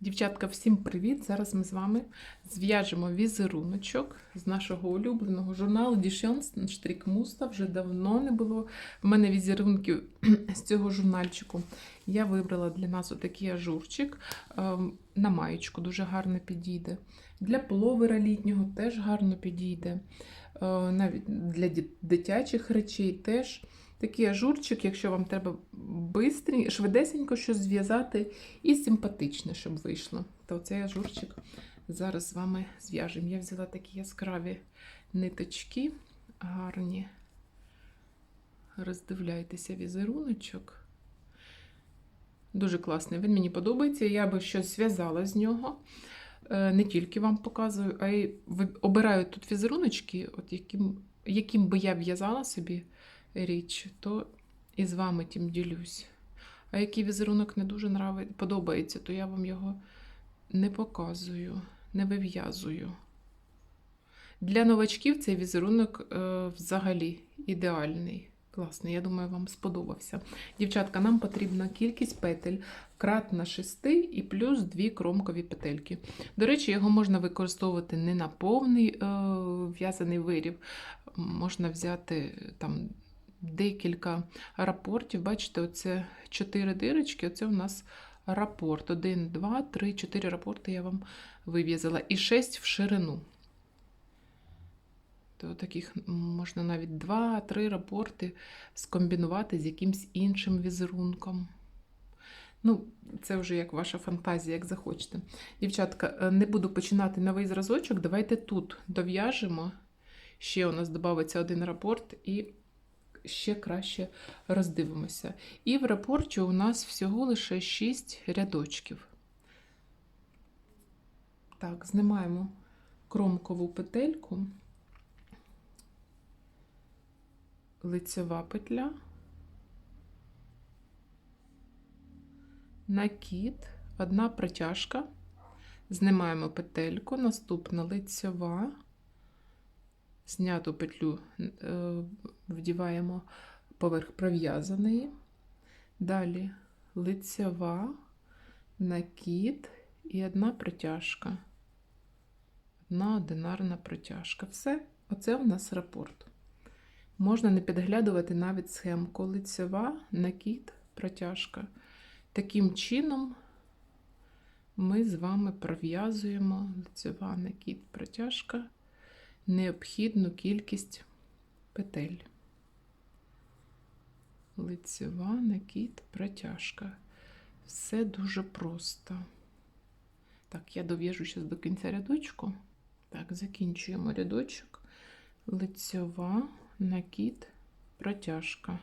Дівчатка, всім привіт! Зараз ми з вами зв'яжемо візеруночок з нашого улюбленого журналу Дішенс Штрік Муста. Вже давно не було в мене візерунків з цього журнальчику. Я вибрала для нас отакий ажурчик ем, на маєчку, дуже гарно підійде. Для половера літнього теж гарно підійде. Е, Навіть для дитячих речей теж. Такий ажурчик, якщо вам треба бистрі, швидесенько щось зв'язати і симпатичне, щоб вийшло. То цей ажурчик зараз з вами зв'яжемо. Я взяла такі яскраві ниточки, гарні. Роздивляйтеся візеруночок. Дуже класний. Він мені подобається. Я би щось зв'язала з нього. Е, Не тільки вам показую, а й обираю тут візеруночки, от яким, яким би я в'язала собі річ, то і з вами тим ділюсь. А який візерунок не дуже нрави- подобається, то я вам його не показую, не вив'язую. Для новачків цей візерунок е, взагалі ідеальний. Класний, я думаю, вам сподобався. Дівчатка, нам потрібна кількість петель кратна 6 і плюс 2 кромкові петельки. До речі, його можна використовувати не на повний е, в'язаний виріб. Можна взяти там декілька рапортів. Бачите, оце 4 дирочки, оце у нас рапорт. 1, 2, 3, 4 рапорти я вам вив'язала. І 6 в ширину. То таких можна навіть 2-3 рапорти скомбінувати з якимсь іншим візерунком. Ну, це вже як ваша фантазія, як захочете. Дівчатка, е, не буду починати новий зразочок. Давайте тут дов'яжемо. Ще у нас додається один рапорт, і ще краще роздивимося. І в рапорті у нас всього лише 6 рядочків. Так, знімаємо кромкову петельку, лицева петля, накид, одна протяжка, знімаємо петельку, наступна лицева. Зняту петлю е, вдіваємо поверх пров'язаної. Далі лицева, накид і одна протяжка. Одна одинарна протяжка. Все, оце у нас рапорт. Можна не підглядувати навіть схемку. Лицева, накид, протяжка. Таким чином ми з вами пров'язуємо лицева, накид, протяжка необхідну кількість петель. Лицева, накид, протяжка. Все дуже просто. Так, я дов'яжу зараз до кінця рядочку. Так, закінчуємо рядочок. Лицева, накид, протяжка.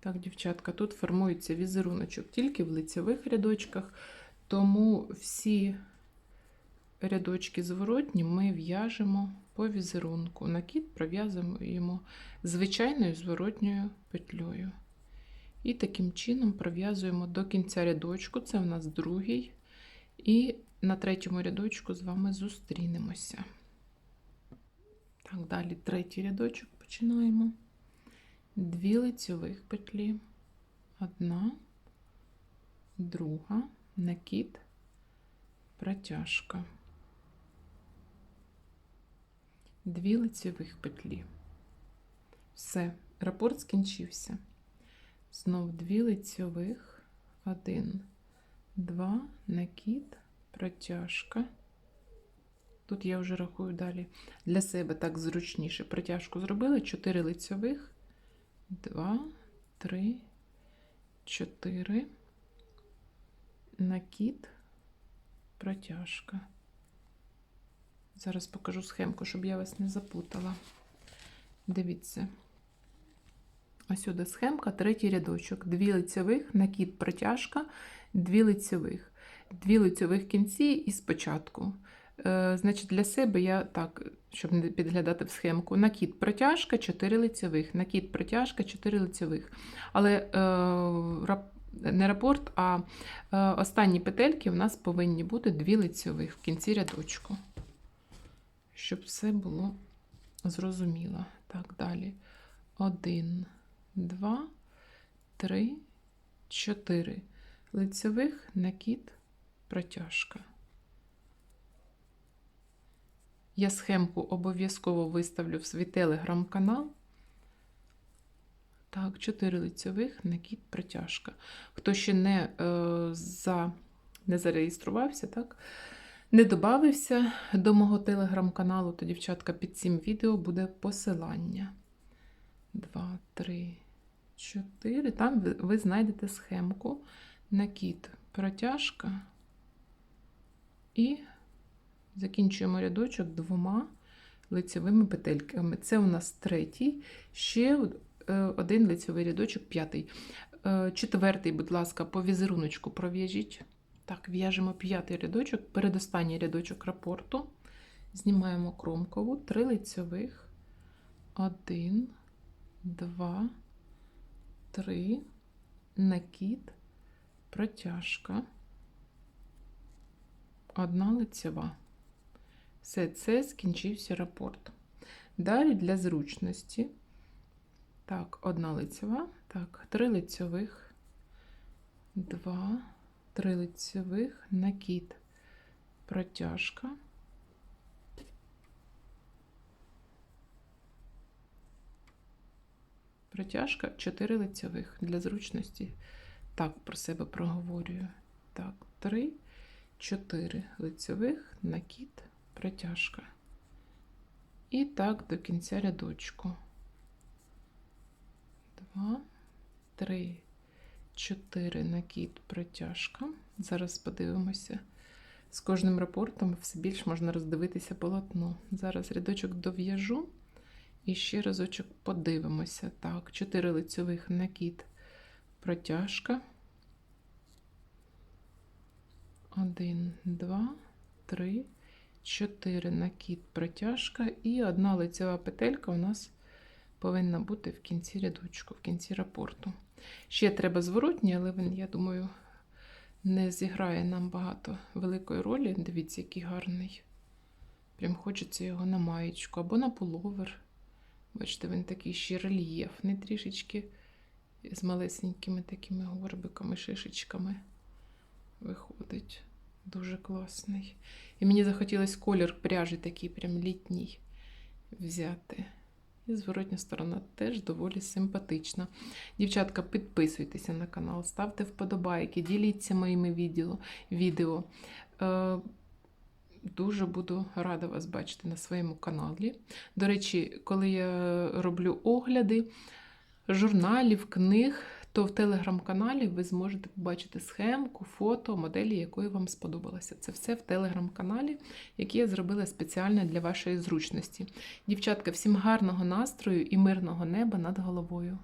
Так, дівчатка, тут формується візеруночок тільки в лицевих рядочках, тому всі рядочки зворотні ми в'яжемо по візерунку. Накид пров'язуємо звичайною зворотньою петлею. І таким чином пров'язуємо до кінця рядочку, це в нас другий. І на третьому рядочку з вами зустрінемося. Так, далі третій рядочок починаємо. Дві лицьових петлі, одна, друга, накид, протяжка. Дві лицьових петлі. Все, рапорт скінчився. Знов дві лицьових, один, два, накид, протяжка. Тут я вже рахую далі. Для себе так зручніше. Протяжку зробила, 4 лицьових, 2, 3, 4, накид, протяжка. Зараз покажу схемку, щоб я вас не запутала. Дивіться. Ось сюди схемка, третій рядочок. Дві лицьових, накид протяжка, дві лицьових. Дві лицьових кінці і спочатку. Е, значить, для себе я так, щоб не підглядати в схемку, накид протяжка, 4 лицьових, накид протяжка, 4 лицьових. Але е, не рапорт, а е, останні петельки у нас повинні бути дві лицьових в кінці рядочку щоб все було зрозуміло. Так, далі. Один, два, три, чотири. лицьових, накид, протяжка. Я схемку обов'язково виставлю в свій телеграм-канал. Так, 4 лицьових, накид, протяжка. Хто ще не, е, за, не зареєструвався, так? Не додався до мого телеграм-каналу, то, дівчатка, під цим відео буде посилання. 2, 3, 4. Там ви, ви знайдете схемку, накид, протяжка. І закінчуємо рядочок двома лицевими петельками. Це у нас третій, ще е, один лицевий рядочок, п'ятий. Е, Четвертий, будь ласка, по візеруночку пров'яжіть. Так, в'яжемо п'ятий рядочок, передостанній рядочок рапорту. Знімаємо кромкову, три лицьових, один, два, три, накид, протяжка, одна лицева. Все це скінчився рапорт. Далі для зручності. Так, одна лицева, так, три лицьових, два, три лицевих, накид, протяжка. Протяжка 4 лицевих для зручності. Так, про себе проговорюю. Так, 3, 4 лицевих, накид, протяжка. І так до кінця рядочку. 2, 3, 4 накид, протяжка. Зараз подивимося. З кожним рапортом все більш можна роздивитися полотно. Зараз рядочок дов'яжу і ще разочок подивимося. Так, 4 лицьових накид, протяжка. 1, 2, 3, 4 накид, протяжка і одна лицева петелька у нас повинна бути в кінці рядочку, в кінці рапорту. Ще треба зворотні, але він, я думаю, не зіграє нам багато великої ролі. Дивіться, який гарний. Прям хочеться його на маєчку або на пуловер. Бачите, він такий ще рельєфний трішечки з малесенькими такими горбиками, шишечками виходить. Дуже класний. І мені захотілося колір пряжі такий прям літній взяти. І зворотня сторона теж доволі симпатична. Дівчатка, підписуйтеся на канал, ставте вподобайки, діліться моїми відео. відео. Е, Дуже буду рада вас бачити на своєму каналі. До речі, коли я роблю огляди журналів, книг, то в телеграм-каналі ви зможете побачити схемку, фото, моделі, якої вам сподобалося. Це все в телеграм-каналі, який я зробила спеціально для вашої зручності. Дівчатка, всім гарного настрою і мирного неба над головою.